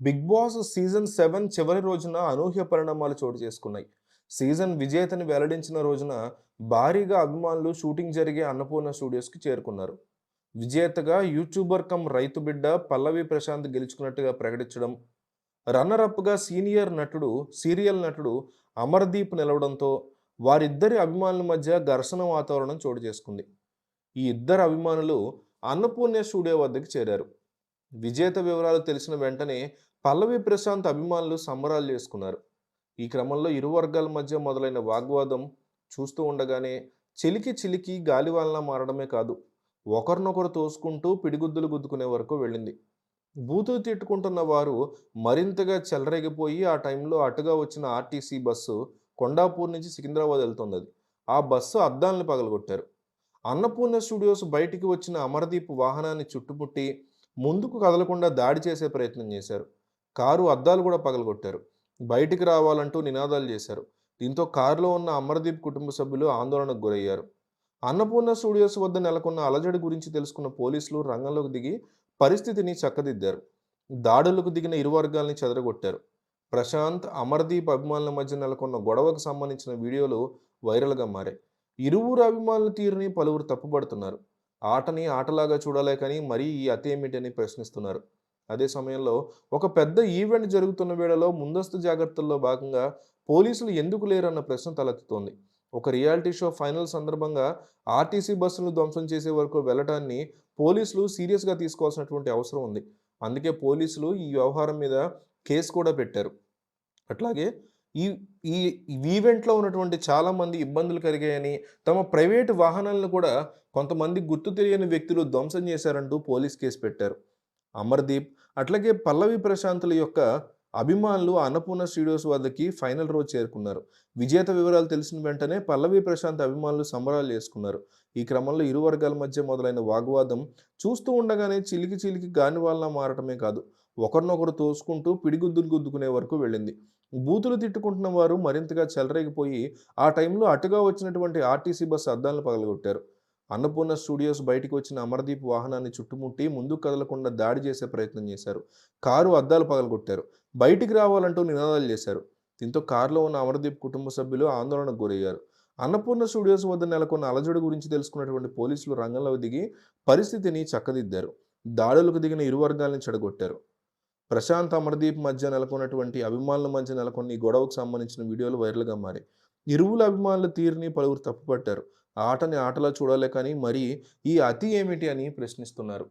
Big boss season seven చివరి రోజున అనూహ్య పరిణామాలు చోటు చేసుకున్నాయి. సీజన్ విజేతని వెల్లడించిన రోజున భారీగా అభిమానులు షూటింగ్ జరిగే అన్నపూర్ణ స్టూడియోస్కి చేరుకున్నారు. విజేతగా యూట్యూబర్ కమ్ రైతు బిడ్డ పల్లవి ప్రశాంత్ గెలుచుకున్నట్టుగా ప్రకటించడం రన్నర్ అప్గా సీనియర్ నటుడు సీరియల్ నటుడు అమర్దీప్ నిలవడంతో వారిద్దరి అభిమానుల మధ్య ఘర్షణ వాతావరణం చోటు చేసుకుంది. ఈ ఇద్దరు అభిమానులు అన్నపూర్ణ స్టూడియో వద్దకు చేరారు. విజేత వివరాలు తెలిసిన వెంటనే పల్లవి ప్రశాంత్ అభిమానులు సంబరాలు చేసుకున్నారు. ఈ క్రమంలో ఇరు వర్గాల మధ్య మొదలైన వాగ్వాదం చూస్తూ ఉండగానే చిలికి చిలికి గాలివాలన మారడమే కాదు ఒకరినొకరు తోసుకుంటూ పిడిగుద్దులు గుద్దుకునే వరకు వెళ్ళింది. బూతులు తిట్టుకుంటున్న వారు మరింతగా చెలరేగిపోయి ఆ టైంలో అటుగా వచ్చిన ఆర్టీసీ బస్సు కొండాపూర్ నుంచి సికింద్రాబాద్ వెళ్తుంది ఆ బస్సు అద్దాలను పగలగొట్టారు. అన్నపూర్ణ స్టూడియోస్ బయటికి వచ్చిన అమర్దీప్ వాహనాన్ని చుట్టుముట్టి ముందుకు కదలకుండా దాడి చేసే ప్రయత్నం చేశారు. కారు అద్దాలు కూడా పగలగొట్టారు. బయటికి రావాలంటూ నినాదాలు చేశారు. దీంతో కారులో ఉన్న అమర్దీప్ కుటుంబ సభ్యులు ఆందోళనకు గురయ్యారు. అన్నపూర్ణ స్టూడియోస్ వద్ద నెలకొన్న అలజడి గురించి తెలుసుకున్న పోలీసులు రంగంలోకి దిగి పరిస్థితిని చక్కదిద్దారు. దాడులకు దిగిన ఇరు వర్గాల్ని చెదరగొట్టారు. ప్రశాంత్ అమర్దీప్ అభిమానుల మధ్య నెలకొన్న గొడవకు సంబంధించిన వీడియోలు వైరల్గా మారాయి. ఇరువురు అభిమానుల తీరుని పలువురు తప్పుపడుతున్నారు. ఆటని ఆటలాగా చూడాలే కానీ మరీ ఈ అతి ఏమిటని ప్రశ్నిస్తున్నారు. అదే సమయంలో ఒక పెద్ద ఈవెంట్ జరుగుతున్న వేళలో ముందస్తు జాగ్రత్తల్లో భాగంగా పోలీసులు ఎందుకు లేరన్న ప్రశ్న తలెత్తుతోంది. ఒక రియాలిటీ షో ఫైనల్ సందర్భంగా ఆర్టీసీ బస్సులను ధ్వంసం చేసే వరకు వెళ్ళటాన్ని పోలీసులు సీరియస్గా తీసుకోవాల్సినటువంటి అవసరం ఉంది. అందుకే పోలీసులు ఈ వ్యవహారం మీద కేసు కూడా పెట్టారు. అట్లాగే ఈ ఈ ఈవెంట్లో ఉన్నటువంటి చాలామంది ఇబ్బందులు కలిగాయని తమ ప్రైవేటు వాహనాలను కూడా కొంతమంది గుర్తు తెలియని వ్యక్తులు ధ్వంసం చేశారంటూ పోలీస్ కేసు పెట్టారు. అమర్దీప్ అట్లాగే పల్లవి ప్రశాంతుల యొక్క అభిమానులు అన్నపూర్ణ స్టూడియోస్ వద్దకి ఫైనల్ రోజు చేరుకున్నారు. విజేత వివరాలు తెలిసిన వెంటనే పల్లవి ప్రశాంత్ అభిమానులు సంబరాలు చేసుకున్నారు. ఈ క్రమంలో ఇరు వర్గాల మధ్య మొదలైన వాగ్వాదం చూస్తూ ఉండగానే చిలికి చిలికి గాని వాళ్ళ మారటమే కాదు ఒకరినొకరు తోసుకుంటూ పిడిగుద్దులు గుద్దుకునే వరకు వెళ్ళింది. బూతులు తిట్టుకుంటున్న వారు మరింతగా చెలరేగిపోయి ఆ టైంలో అటుగా వచ్చినటువంటి ఆర్టీసీ బస్సు అద్దాలను పగలగొట్టారు. అన్నపూర్ణ స్టూడియోస్ బయటికి వచ్చిన అమర్దీప్ వాహనాన్ని చుట్టుముట్టి ముందుకు కదలకుండా దాడి చేసే ప్రయత్నం చేశారు. కారు అద్దాలు పగలగొట్టారు. బయటికి రావాలంటూ నినాదాలు చేశారు. దీంతో కారులో ఉన్న అమర్దీప్ కుటుంబ సభ్యులు ఆందోళనకు గురయ్యారు. అన్నపూర్ణ స్టూడియోస్ వద్ద నెలకొన్న అలజడి గురించి తెలుసుకున్నటువంటి పోలీసులు రంగంలో దిగి పరిస్థితిని చక్కదిద్దారు. దాడులకు దిగిన ఇరు వర్గాలను చెడగొట్టారు. ప్రశాంత్ అమర్దీప్ మధ్య నెలకొన్నటువంటి అభిమానుల మధ్య నెలకొన్న ఈ గొడవకు సంబంధించిన వీడియోలు వైరల్గా మారాయి. ఇరువుల అభిమానుల తీరుని పలువురు తప్పుపట్టారు. ఆటని ఆటలా చూడాలే కానీ మరి ఈ అతి ఏమిటి అని ప్రశ్నిస్తున్నారు.